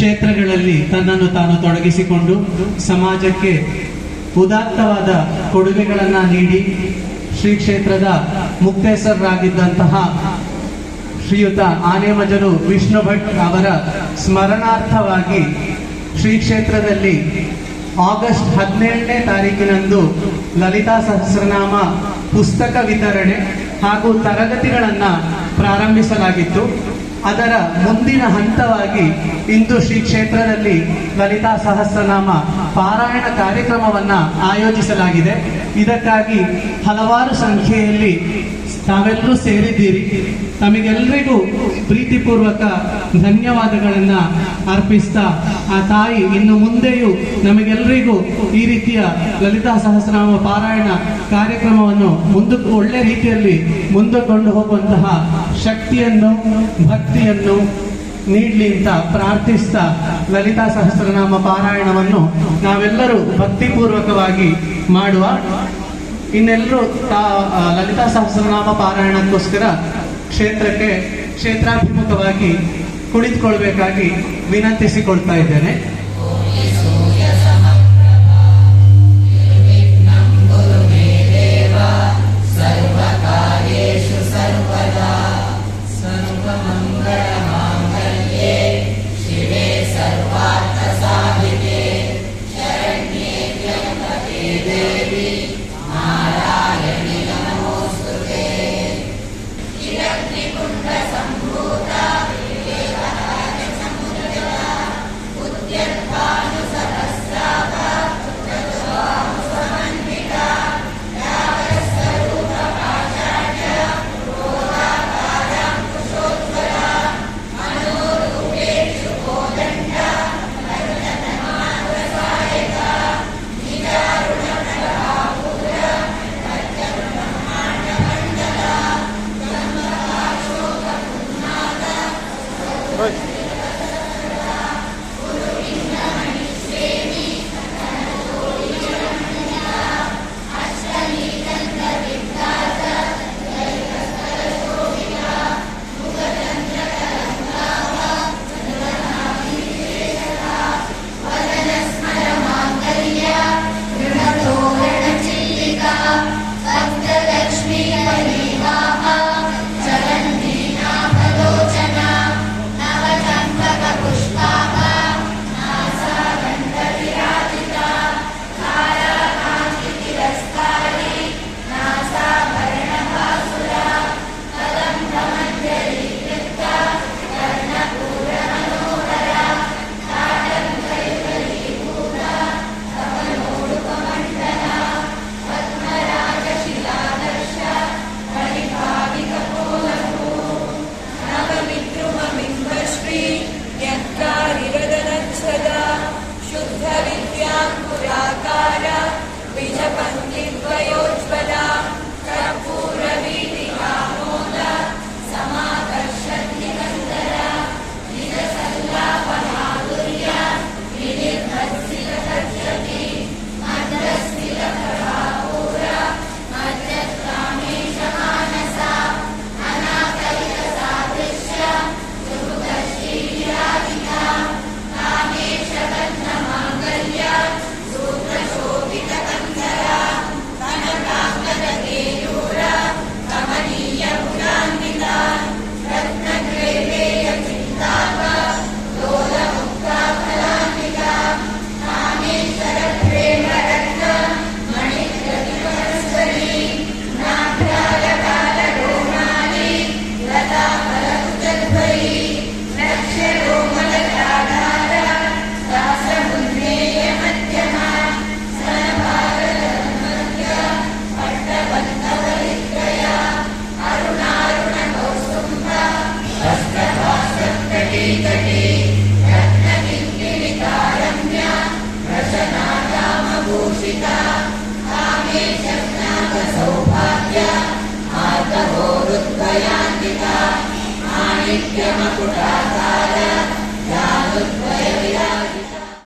ಕ್ಷೇತ್ರಗಳಲ್ಲಿ ತನ್ನನ್ನು ತಾನು ತೊಡಗಿಸಿಕೊಂಡು ಸಮಾಜಕ್ಕೆ ಉದಾತ್ತವಾದ ಕೊಡುಗೆಗಳನ್ನು ನೀಡಿ ಶ್ರೀ ಕ್ಷೇತ್ರದ ಮುಕ್ತೇಸರಾಗಿದ್ದಂತಹ ಶ್ರೀಯುತ ಆನೆಮಜರು ವಿಷ್ಣು ಭಟ್ ಅವರ ಸ್ಮರಣಾರ್ಥವಾಗಿ ಶ್ರೀ ಕ್ಷೇತ್ರದಲ್ಲಿ ಆಗಸ್ಟ್ ಹದಿನೇಳನೇ ತಾರೀಕಿನಂದು ಲಲಿತಾ ಸಹಸ್ರನಾಮ ಪುಸ್ತಕ ವಿತರಣೆ ಹಾಗೂ ತರಗತಿಗಳನ್ನು ಪ್ರಾರಂಭಿಸಲಾಗಿತ್ತು. ಅದರ ಮುಂದಿನ ಹಂತವಾಗಿ ಇಂದು ಶ್ರೀ ಕ್ಷೇತ್ರದಲ್ಲಿ ಲಲಿತಾ ಸಹಸ್ರನಾಮ ಪಾರಾಯಣ ಕಾರ್ಯಕ್ರಮವನ್ನು ಆಯೋಜಿಸಲಾಗಿದೆ. ಇದಕ್ಕಾಗಿ ಹಲವಾರು ಸಂಖ್ಯೆಯಲ್ಲಿ ತಾವೆಲ್ಲರೂ ಸೇರಿದ್ದೀರಿ. ತಮಗೆಲ್ಲರಿಗೂ ಪ್ರೀತಿಪೂರ್ವಕ ಧನ್ಯವಾದಗಳನ್ನು ಅರ್ಪಿಸ್ತಾ ಆ ತಾಯಿ ಇನ್ನು ಮುಂದೆಯೂ ನಮಗೆಲ್ಲರಿಗೂ ಈ ರೀತಿಯ ಲಲಿತಾ ಸಹಸ್ರನಾಮ ಪಾರಾಯಣ ಕಾರ್ಯಕ್ರಮವನ್ನು ಮುಂದಕ್ಕೆ ಒಳ್ಳೆ ರೀತಿಯಲ್ಲಿ ಮುಂದಕ್ಕೊಂಡು ಹೋಗುವಂತಹ ಶಕ್ತಿಯನ್ನು, ಭಕ್ತಿಯನ್ನು ನೀಡಲಿ ಅಂತ ಪ್ರಾರ್ಥಿಸ್ತಾ ಲಲಿತಾ ಸಹಸ್ರನಾಮ ಪಾರಾಯಣವನ್ನು ನಾವೆಲ್ಲರೂ ಭಕ್ತಿಪೂರ್ವಕವಾಗಿ ಮಾಡುವ. ಇನ್ನೆಲ್ಲರೂ ತಾ ಲಲಿತಾ ಸಹಸ್ರನಾಮ ಪಾರಾಯಣಕ್ಕೋಸ್ಕರ ಕ್ಷೇತ್ರಕ್ಕೆ ಕ್ಷೇತ್ರಾಭಿಮುಖವಾಗಿ ಕುಳಿತುಕೊಳ್ಬೇಕಾಗಿ ವಿನಂತಿಸಿಕೊಳ್ತಾ ಇದ್ದೇನೆ. Pinjapan आतहोरुद्वयान्विता आनिक्यमकुट